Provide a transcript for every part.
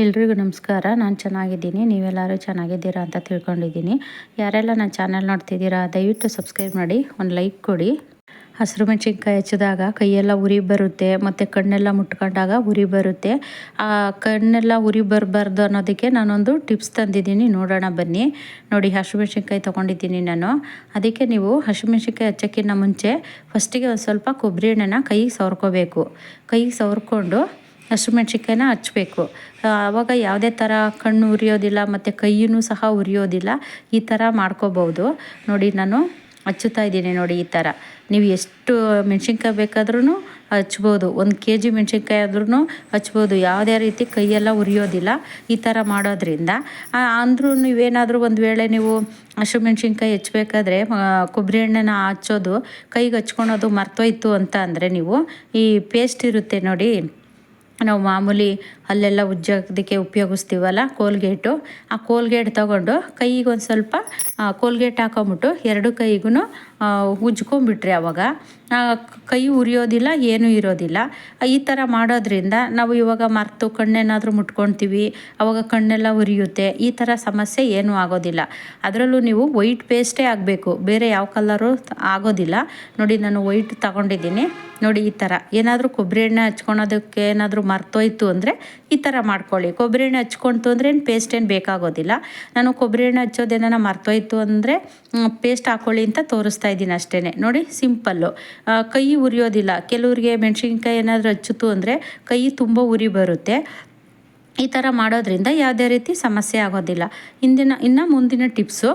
ಎಲ್ರಿಗೂ ನಮಸ್ಕಾರ. ನಾನು ಚೆನ್ನಾಗಿದ್ದೀನಿ. ನೀವೆಲ್ಲರೂ ಚೆನ್ನಾಗಿದ್ದೀರಾ ಅಂತ ತಿಳ್ಕೊಂಡಿದ್ದೀನಿ. ಯಾರೆಲ್ಲ ನನ್ನ ಚಾನಲ್ ನೋಡ್ತಿದ್ದೀರಾ, ದಯವಿಟ್ಟು ಸಬ್ಸ್ಕ್ರೈಬ್ ಮಾಡಿ, ಒಂದು ಲೈಕ್ ಕೊಡಿ. ಹಸಿರು ಮೆಣಸಿನ್ಕಾಯಿ ಹಚ್ಚಿದಾಗ ಕೈಯೆಲ್ಲ ಉರಿ ಬರುತ್ತೆ, ಮತ್ತು ಕಣ್ಣೆಲ್ಲ ಮುಟ್ಕೊಂಡಾಗ ಉರಿ ಬರುತ್ತೆ. ಆ ಕಣ್ಣೆಲ್ಲ ಉರಿ ಬರಬಾರ್ದು ಅನ್ನೋದಕ್ಕೆ ನಾನೊಂದು ಟಿಪ್ಸ್ ತಂದಿದ್ದೀನಿ. ನೋಡೋಣ ಬನ್ನಿ. ನೋಡಿ ಹಸಿಮೆಣ್ಸಿನ್ಕಾಯಿ ತೊಗೊಂಡಿದ್ದೀನಿ ನಾನು. ಅದಕ್ಕೆ ನೀವು ಹಸಿಮೆಣ್ಸಿನ್ಕಾಯಿ ಹಚ್ಚೋಕ್ಕಿಂತ ಮುಂಚೆ ಫಸ್ಟಿಗೆ ಒಂದು ಸ್ವಲ್ಪ ಕೊಬ್ಬರಿ ಎಣ್ಣೆನ ಕೈಗೆ ಸವರ್ಕೋಬೇಕು. ಕೈಗೆ ಸವರ್ಕೊಂಡು ಹಸಿಮೆಣ್ಸಿನ್ಕಾಯಿನ ಹಚ್ಚಬೇಕು ಆವಾಗ ಯಾವುದೇ ಥರ ಕಣ್ಣು ಉರಿಯೋದಿಲ್ಲ, ಮತ್ತು ಕೈಯೂ ಸಹ ಉರಿಯೋದಿಲ್ಲ, ಈ ಥರ ಮಾಡ್ಕೋಬೋದು ನೋಡಿ, ನಾನು ಹಚ್ಚುತ್ತಾ ಇದ್ದೀನಿ ನೋಡಿ ಈ ಥರ ನೀವು ಎಷ್ಟು ಮೆಣ್ಸಿನ್ಕಾಯಿ ಬೇಕಾದ್ರೂ ಹಚ್ಬೋದು. ಒಂದು ಕೆ ಜಿ ಮೆಣ್ಸಿನ್ಕಾಯಿ ಆದ್ರೂ ಹಚ್ಬೋದು. ಯಾವುದೇ ರೀತಿ ಕೈಯೆಲ್ಲ ಉರಿಯೋದಿಲ್ಲ ಈ ಥರ ಮಾಡೋದ್ರಿಂದ. ಅಂದರೂ ನೀವೇನಾದರೂ ಒಂದು ವೇಳೆ ನೀವು ಹಸಿಮೆಣ್ಸಿನ್ಕಾಯಿ ಹೆಚ್ಚಬೇಕಾದ್ರೆ ಕೊಬ್ಬರಿ ಎಣ್ಣೆನ ಹಚ್ಚೋದು, ಕೈಗೆ ಹಚ್ಕೊಳೋದು ಮರ್ತೋಯ್ತು ಅಂತ ಅಂದರೆ ನೀವು ಈ ಪೇಸ್ಟ್ ಇರುತ್ತೆ ನೋಡಿ. ನಾವು ಮಾಮೂಲಿ ಅಲ್ಲೆಲ್ಲ ಉಜ್ಜೋದಕ್ಕೆ ಉಪಯೋಗಿಸ್ತೀವಲ್ಲ ಕೋಲ್ಗೇಟು. ಆ ಕೋಲ್ಗೇಟ್ ತಗೊಂಡು ಕೈಗೊಂದು ಸ್ವಲ್ಪ ಕೋಲ್ಗೇಟ್ ಹಾಕೊಂಬಿಟ್ಟು ಎರಡು ಕೈಗೂ ಉಜ್ಕೊಂಬಿಟ್ರೆ ಅವಾಗ ಕೈ ಉರಿಯೋದಿಲ್ಲ, ಏನೂ ಇರೋದಿಲ್ಲ. ಈ ಥರ ಮಾಡೋದ್ರಿಂದ ನಾವು ಇವಾಗ ಮರೆತು ಕಣ್ಣೇನಾದರೂ ಮುಟ್ಕೊತೀವಿ, ಅವಾಗ ಕಣ್ಣೆಲ್ಲ ಉರಿಯುತ್ತೆ, ಈ ಥರ ಸಮಸ್ಯೆ ಏನೂ ಆಗೋದಿಲ್ಲ. ಅದರಲ್ಲೂ ನೀವು ವೈಟ್ ಪೇಸ್ಟೇ ಆಗಬೇಕು, ಬೇರೆ ಯಾವ ಕಲರು ಆಗೋದಿಲ್ಲ. ನೋಡಿ, ನಾನು ವೈಟ್ ತಗೊಂಡಿದ್ದೀನಿ. ನೋಡಿ, ಈ ಥರ ಏನಾದರೂ ಕೊಬ್ಬರಿ ಎಣ್ಣೆ ಹಚ್ಕೊಳೋದಕ್ಕೆ ಏನಾದರೂ ಮರ್ತೋಯ್ತು ಅಂದರೆ ಈ ಥರ ಮಾಡ್ಕೊಳ್ಳಿ. ಕೊಬ್ಬರಿ ಎಣ್ಣೆ ಹಚ್ಕೊಳ್ತು ಅಂದರೆ ಏನು ಪೇಸ್ಟ್ ಏನು ಬೇಕಾಗೋದಿಲ್ಲ. ನಾನು ಕೊಬ್ಬರಿ ಎಣ್ಣೆ ಹಚ್ಚೋದೇನ ಮರ್ತೋಯ್ತು ಅಂದರೆ ಪೇಸ್ಟ್ ಹಾಕ್ಕೊಳ್ಳಿ ಅಂತ ತೋರಿಸ್ತಾ ಇದ್ದೀನಿ ಅಷ್ಟೇ ನೋಡಿ, ಸಿಂಪಲ್ಲು. ಕೈ ಉರಿಯೋದಿಲ್ಲ. ಕೆಲವ್ರಿಗೆ ಮೆಣಸಿನ್ಕಾಯಿ ಏನಾದರೂ ಹಚ್ಚಿತು ಅಂದರೆ ಕೈ ತುಂಬ ಉರಿ ಬರುತ್ತೆ. ಈ ಥರ ಮಾಡೋದ್ರಿಂದ ಯಾವುದೇ ರೀತಿ ಸಮಸ್ಯೆ ಆಗೋದಿಲ್ಲ. ಇಂದಿನ ಇನ್ನು ಮುಂದಿನ ಟಿಪ್ಸು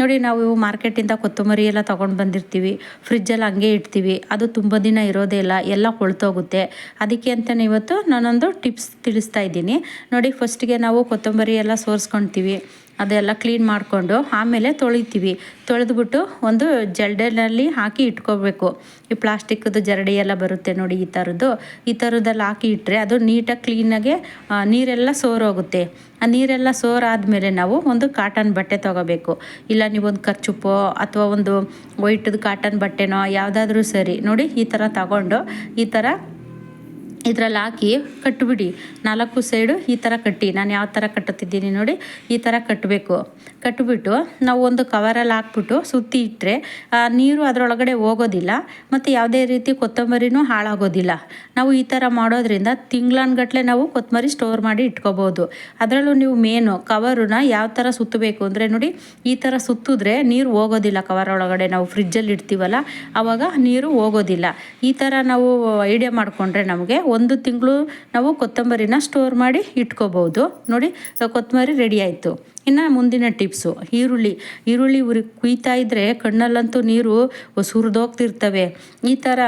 ನೋಡಿ ನಾವು ಮಾರ್ಕೆಟಿಂದ ಕೊತ್ತಂಬರಿ ಎಲ್ಲ ತೊಗೊಂಡು ಬಂದಿರ್ತೀವಿ. ಫ್ರಿಜ್ಜಲ್ಲಿ ಹಂಗೆ ಇಡ್ತೀವಿ. ಅದು ತುಂಬ ದಿನ ಇರೋದೇ ಇಲ್ಲ. ಎಲ್ಲ ಕೊಳ್ತೋಗುತ್ತೆ. ಅದಕ್ಕೆ ಅಂತಲೇ ಇವತ್ತು ನಾನೊಂದು ಟಿಪ್ಸ್ ತಿಳಿಸ್ತಾ ಇದ್ದೀನಿ. ನೋಡಿ ಫಸ್ಟಿಗೆ ನಾವು ಕೊತ್ತಂಬರಿ ಎಲ್ಲ ಸೋರಿಸ್ಕೊಳ್ತೀವಿ ಅದೆಲ್ಲ ಕ್ಲೀನ್ ಮಾಡಿಕೊಂಡು ಆಮೇಲೆ ತೊಳಿತೀವಿ. ತೊಳೆದ್ಬಿಟ್ಟು ಒಂದು ಜಲ್ಡೆನಲ್ಲಿ ಹಾಕಿ ಇಟ್ಕೋಬೇಕು. ಈ ಪ್ಲಾಸ್ಟಿಕ್ದು ಜರಡಿ ಎಲ್ಲ ಬರುತ್ತೆ ನೋಡಿ ಈ ಥರದ್ದು. ಈ ಥರದಲ್ಲಿ ಹಾಕಿ ಇಟ್ಟರೆ ಅದು ನೀಟಾಗಿ ಕ್ಲೀನಾಗೆ ನೀರೆಲ್ಲ ಸೋರೋಗುತ್ತೆ. ಆ ನೀರೆಲ್ಲ ಸೋರಾದಮೇಲೆ ನಾವು ಒಂದು ಕಾಟನ್ ಬಟ್ಟೆ ತೊಗೋಬೇಕು. ಇಲ್ಲ ನೀವೊಂದು ಖರ್ಚುಪ್ಪೋ ಅಥವಾ ಒಂದು ವೈಟದ ಕಾಟನ್ ಬಟ್ಟೆನೋ ಯಾವುದಾದ್ರೂ ಸರಿ. ನೋಡಿ ಈ ಥರ ತಗೊಂಡು ಈ ಥರ ಇದ್ರಲ್ಲಿ ಹಾಕಿ ಕಟ್ಟಿಬಿಡಿ ನಾಲ್ಕು ಸೈಡು ಈ ಥರ ಕಟ್ಟಿ. ನಾನು ಯಾವ ಥರ ಕಟ್ಟುತ್ತಿದ್ದೀನಿ ನೋಡಿ. ಈ ಥರ ಕಟ್ಟಬೇಕು ಕಟ್ಟಿಬಿಟ್ಟು ನಾವು ಒಂದು ಕವರಲ್ಲಿ ಹಾಕ್ಬಿಟ್ಟು ಸುತ್ತಿ ಇಟ್ಟರೆ ನೀರು ಅದರೊಳಗಡೆ ಹೋಗೋದಿಲ್ಲ ಮತ್ತು ಯಾವುದೇ ರೀತಿ ಕೊತ್ತಂಬರಿನೂ ಹಾಳಾಗೋದಿಲ್ಲ. ನಾವು ಈ ಥರ ಮಾಡೋದ್ರಿಂದ ತಿಂಗ್ಳನ್ಗಟ್ಲೆ ನಾವು ಕೊತ್ತಂಬರಿ ಸ್ಟೋರ್ ಮಾಡಿ ಇಟ್ಕೋಬೋದು. ಅದರಲ್ಲೂ ನೀವು ಮೇನು ಕವರನ್ನ ಯಾವ ಥರ ಸುತ್ತಬೇಕು ಅಂದರೆ ನೋಡಿ, ಈ ಥರ ಸುತ್ತಿದ್ರೆ ನೀರು ಹೋಗೋದಿಲ್ಲ ಕವರ್ ಒಳಗಡೆ. ನಾವು ಫ್ರಿಜ್ಜಲ್ಲಿ ಇಡ್ತೀವಲ್ಲ ಆವಾಗ ನೀರು ಹೋಗೋದಿಲ್ಲ. ಈ ಥರ ನಾವು ಐಡಿಯಾ ಮಾಡಿಕೊಂಡ್ರೆ ನಮಗೆ ಒಂದು ತಿಂಗಳು ನಾವು ಕೊತ್ತಂಬರಿನ ಸ್ಟೋರ್ ಮಾಡಿ ಇಟ್ಕೋಬೋದು. ನೋಡಿ ಕೊತ್ತಂಬರಿ ರೆಡಿ ಆಯಿತು. ಇನ್ನು ಮುಂದಿನ ಟಿಪ್ಸು ಈರುಳ್ಳಿ. ಈರುಳ್ಳಿ ಉರಿ ಕುಯ್ತಾ ಇದ್ದರೆ ಕಣ್ಣಲ್ಲಂತೂ ನೀರು ಸುರಿದೋಗ್ತಿರ್ತವೆ. ಈ ಥರ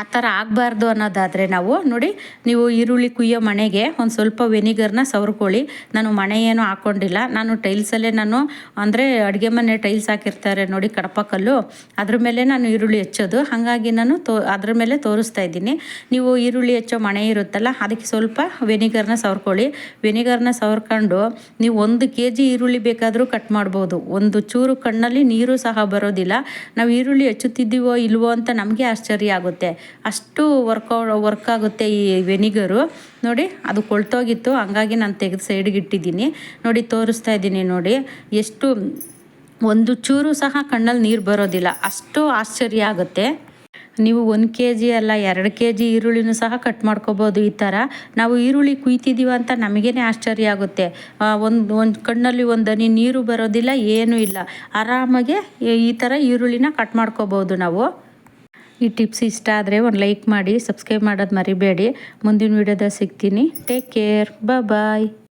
ಆ ಥರ ಆಗಬಾರ್ದು ಅನ್ನೋದಾದರೆ ನಾವು ನೋಡಿ, ನೀವು ಈರುಳ್ಳಿ ಕುಯ್ಯೋ ಮಣೆಗೆ ಒಂದು ಸ್ವಲ್ಪ ವೆನಿಗರ್ನ ಸವರ್ಕೊಳ್ಳಿ. ನಾನು ಮಣೆ ಏನು ಹಾಕ್ಕೊಂಡಿಲ್ಲ ನಾನು ಟೈಲ್ಸಲ್ಲೇ ನಾನು, ಅಂದರೆ ಅಡುಗೆ ಮನೆ ಟೈಲ್ಸ್ ಹಾಕಿರ್ತಾರೆ ನೋಡಿ ಕಡಪಕಲ್ಲು ಅದ್ರ ಮೇಲೆ ನಾನು ಈರುಳ್ಳಿ ಹೆಚ್ಚೋದು. ಹಾಗಾಗಿ ನಾನು ತೋ, ಅದ್ರ ಮೇಲೆ ತೋರಿಸ್ತಾ ಇದ್ದೀನಿ. ನೀವು ಈರುಳ್ಳಿ ಹೆಚ್ಚೋ ಮಣೆ ಇರುತ್ತಲ್ಲ, ಅದಕ್ಕೆ ಸ್ವಲ್ಪ ವೆನಿಗರ್ನ ಸವರ್ಕೊಳ್ಳಿ. ವೆನಿಗರ್ನ ಸವರ್ಕೊಂಡು ನೀವು ಒಂದು ಕೆ ಜಿ ಈರುಳ್ಳಿ ಬೇಕಾದರೂ ಕಟ್ ಮಾಡ್ಬೋದು. ಒಂದು ಚೂರು ಕಣ್ಣಲ್ಲಿ ನೀರು ಸಹ ಬರೋದಿಲ್ಲ. ನಾವು ಈರುಳ್ಳಿ ಹೆಚ್ಚುತ್ತಿದ್ದೀವೋ ಇಲ್ವೋ ಅಂತ ನಮಗೆ ಆಶ್ಚರ್ಯ ಆಗುತ್ತೆ. ಅಷ್ಟು ವರ್ಕ್ ವರ್ಕ್ ಆಗುತ್ತೆ ಈ ವೆನಿಗರು ನೋಡಿ, ಅದು ಕೊಳ್ತೋಗಿತ್ತು. ಹಂಗಾಗಿ ನಾನು ತೆಗೆದು ಸೈಡ್ಗೆ ಇಟ್ಟಿದ್ದೀನಿ. ನೋಡಿ, ತೋರಿಸ್ತಾ ಇದ್ದೀನಿ ನೋಡಿ. ಎಷ್ಟು, ಒಂದು ಚೂರು ಸಹ ಕಣ್ಣಲ್ಲಿ ನೀರು ಬರೋದಿಲ್ಲ. ಅಷ್ಟು ಆಶ್ಚರ್ಯ ಆಗುತ್ತೆ. ನೀವು ಒಂದು ಕೆ ಜಿ ಅಲ್ಲ, ಎರಡು ಕೆ ಜಿ ಈರುಳ್ಳಿನೂ ಸಹ ಕಟ್ ಮಾಡ್ಕೋಬೋದು ಈ ಥರ ನಾವು ಈರುಳ್ಳಿ ಕುಯ್ತಿದ್ದೀವ ಅಂತ ನಮಗೇ ಆಶ್ಚರ್ಯ ಆಗುತ್ತೆ. ಒಂದು ಒಂದು ಕಣ್ಣಲ್ಲಿ ಒಂದು ಹನಿ ನೀರು ಬರೋದಿಲ್ಲ, ಏನೂ ಇಲ್ಲ. ಆರಾಮಾಗೆ ಈ ಥರ ಈರುಳ್ಳಿನ ಕಟ್ ಮಾಡ್ಕೋಬೋದು ನಾವು. ಈ ಟಿಪ್ಸ್ ಇಷ್ಟ ಆದರೆ ಒಂದು ಲೈಕ್ ಮಾಡಿ ಸಬ್ಸ್ಕ್ರೈಬ್ ಮಾಡೋದು ಮರಿಬೇಡಿ. ಮುಂದಿನ ವೀಡಿಯೋದಾಗ ಸಿಗ್ತೀನಿ. Take care bye